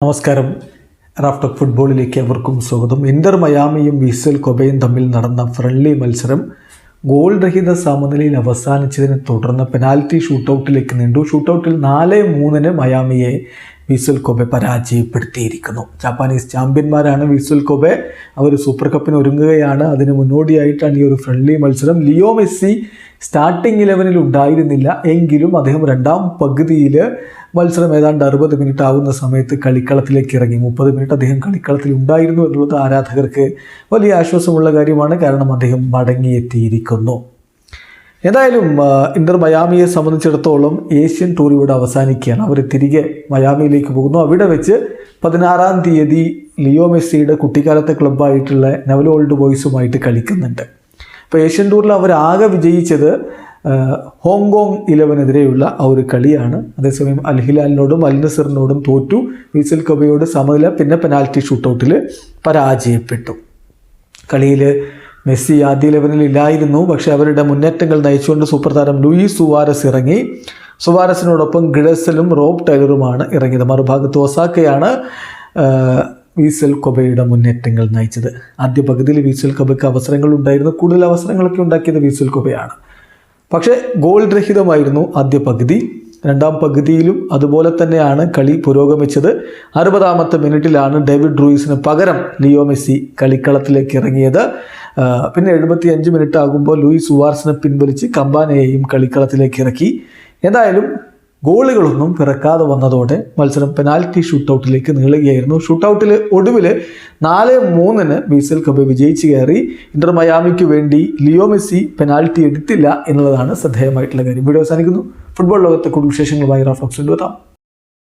നമസ്കാരം. റാഫ്റ്റർ ഫുട്ബോളിലേക്ക് അവർക്കും സ്വാഗതം. ഇന്റർ മയാമിയും വിസൽ കൊബയും തമ്മിൽ നടന്ന ഫ്രണ്ട്ലി മത്സരം ഗോൾ രഹിത സമനിലയിൽ അവസാനിച്ചതിനെ തുടർന്ന് പെനാൽറ്റി ഷൂട്ടൗട്ടിലേക്ക് നീണ്ടു. ഷൂട്ടൗട്ടിൽ നാല് മൂന്നിന് മയാമിയെ വിസൽ കോബെ പരാജയപ്പെടുത്തിയിരിക്കുന്നു. ജാപ്പാനീസ് ചാമ്പ്യന്മാരാണ് വിസുൽ കോബെ അവർ സൂപ്പർ കപ്പിന് ഒരുങ്ങുകയാണ്. അതിന് മുന്നോടിയായിട്ടാണ് ഈ ഒരു ഫ്രണ്ട്ലി മത്സരം. ലിയോ മെസ്സി സ്റ്റാർട്ടിംഗ് ഇലവനിൽ ഉണ്ടായിരുന്നില്ല. എങ്കിലും അദ്ദേഹം രണ്ടാം പകുതിയിൽ മത്സരം ഏതാണ്ട് അറുപത് മിനിറ്റ് ആവുന്ന സമയത്ത് കളിക്കളത്തിലേക്ക് ഇറങ്ങി. മുപ്പത് മിനിറ്റ് അദ്ദേഹം കളിക്കളത്തിൽ ഉണ്ടായിരുന്നു എന്നുള്ളത് ആരാധകർക്ക് വലിയ ആശ്വാസമുള്ള കാര്യമാണ്. കാരണം അദ്ദേഹം മടങ്ങിയെത്തിയിരിക്കുന്നു. എന്തായാലും ഇന്റർ മയാമിയെ സംബന്ധിച്ചിടത്തോളം ഏഷ്യൻ ടൂർ ഇവിടെ അവസാനിക്കുകയാണ്. അവർ തിരികെ മയാമിയിലേക്ക് പോകുന്നു. അവിടെ വെച്ച് പതിനാറാം തീയതി ലിയോ മെസ്സിയുടെ കുട്ടിക്കാലത്തെ ക്ലബ്ബായിട്ടുള്ള നവൽ ഓൾഡ് ബോയ്സുമായിട്ട് കളിക്കുന്നുണ്ട്. അപ്പോൾ ഏഷ്യൻ ടൂറിൽ അവർ ആകെ വിജയിച്ചത് ഹോങ്കോങ് ഇലവനെതിരെയുള്ള ആ ഒരു കളിയാണ്. അതേസമയം അൽ ഹിലാലിനോടും അൽ നസറിനോടും തോറ്റു. മീസൽ കബയോട് സമനില പിന്നെ പെനാൽറ്റി ഷൂട്ടൗട്ടിൽ പരാജയപ്പെട്ടു. കളിയിൽ മെസ്സി ആദ്യ ലെവനിൽ ഇല്ലായിരുന്നു. പക്ഷേ അവരുടെ മുന്നേറ്റങ്ങൾ നയിച്ചുകൊണ്ട് സൂപ്പർ താരം ലൂയിസ് സുവാരസ് ഇറങ്ങി. സുവാരസിനോടൊപ്പം ഗിഡസലും റോബ് ടൈലറുമാണ് ഇറങ്ങിയത്. മറുഭാഗത്ത് ഒസാക്കയാണ് വീസൽ കൊബയുടെ മുന്നേറ്റങ്ങൾ നയിച്ചത്. ആദ്യ പകുതിയിൽ വീസൽ കൊബയ്ക്ക് അവസരങ്ങൾ ഉണ്ടായിരുന്നു. കൂടുതൽ അവസരങ്ങളൊക്കെ ഉണ്ടാക്കിയത് വീസൽ കൊബയാണ്. പക്ഷേ ഗോൾ രഹിതമായിരുന്നു ആദ്യ പകുതി. രണ്ടാം പകുതിയിലും അതുപോലെ തന്നെയാണ് കളി പുരോഗമിച്ചത്. അറുപതാമത്തെ മിനിറ്റിലാണ് ഡേവിഡ് റൂയിസിന് പകരം ലിയോ മെസ്സി കളിക്കളത്തിലേക്ക് ഇറങ്ങിയത്. പിന്നെ എഴുപത്തി അഞ്ച് മിനിറ്റ് ആകുമ്പോൾ ലൂയിസ് സുവാർസിനെ പിൻവലിച്ച് കമ്പാനയെയും കളിക്കളത്തിലേക്ക് ഇറക്കി. എന്തായാലും ഗോളുകളൊന്നും പിറക്കാതെ വന്നതോടെ മത്സരം പെനാൽറ്റി ഷൂട്ടൗട്ടിലേക്ക് നീളുകയായിരുന്നു. ഷൂട്ടൗട്ടിൽ ഒടുവിൽ നാല് മൂന്നിന് ബീസൽ കപ്പ് വിജയിച്ച് കയറി. ഇന്റർ മയാമിക്ക് വേണ്ടി ലിയോ മെസ്സി പെനാൽറ്റി എടുത്തില്ല എന്നുള്ളതാണ് ശ്രദ്ധേയമായിട്ടുള്ള കാര്യം. വീഡിയോ അവസാനിക്കുന്നു. ഫുട്ബോൾ ലോകത്തെ കൂടുതൽ വിശേഷങ്ങളുമായി റാഫ്ലോക്സിൽ എത്താം